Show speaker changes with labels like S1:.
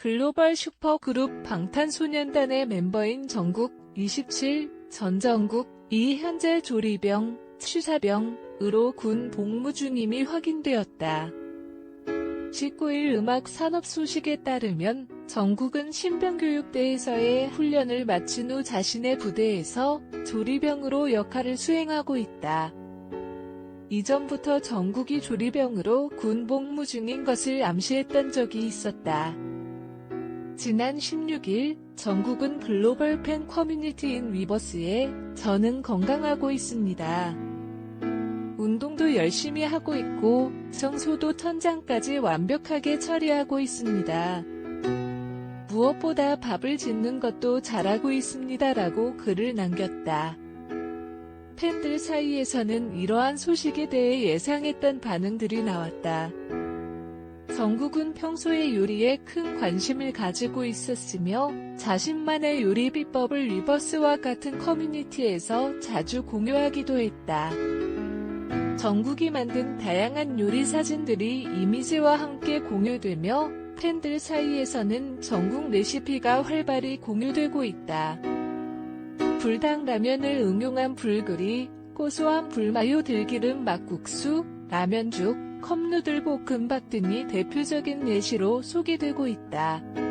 S1: 글로벌 슈퍼그룹 방탄소년단의 멤버인 정국 27, 전정국, 이 현재 조리병, 취사병으로 군 복무 중임이 확인되었다. 19일 음악 산업 소식에 따르면 정국은 신병교육대에서의 훈련을 마친 후 자신의 부대에서 조리병으로 역할을 수행하고 있다. 이전부터 정국이 조리병으로 군 복무 중인 것을 암시했던 적이 있었다. 지난 16일 정국은 글로벌 팬 커뮤니티인 위버스에 저는 건강하고 있습니다. 운동도 열심히 하고 있고 청소도 천장까지 완벽하게 처리하고 있습니다. 무엇보다 밥을 짓는 것도 잘하고 있습니다라고 글을 남겼다. 팬들 사이에서는 이러한 소식에 대해 예상했던 반응들이 나왔다. 정국은 평소에 요리에 큰 관심을 가지고 있었으며 자신만의 요리 비법을 리버스와 같은 커뮤니티에서 자주 공유하기도 했다. 정국이 만든 다양한 요리 사진들이 이미지와 함께 공유되며 팬들 사이에서는 전국 레시피가 활발히 공유되고 있다. 불닭 라면을 응용한 불그리, 고소한 불마요 들기름 막국수, 라면죽, 컵누들 볶음밥 등이 대표적인 예시로 소개되고 있다.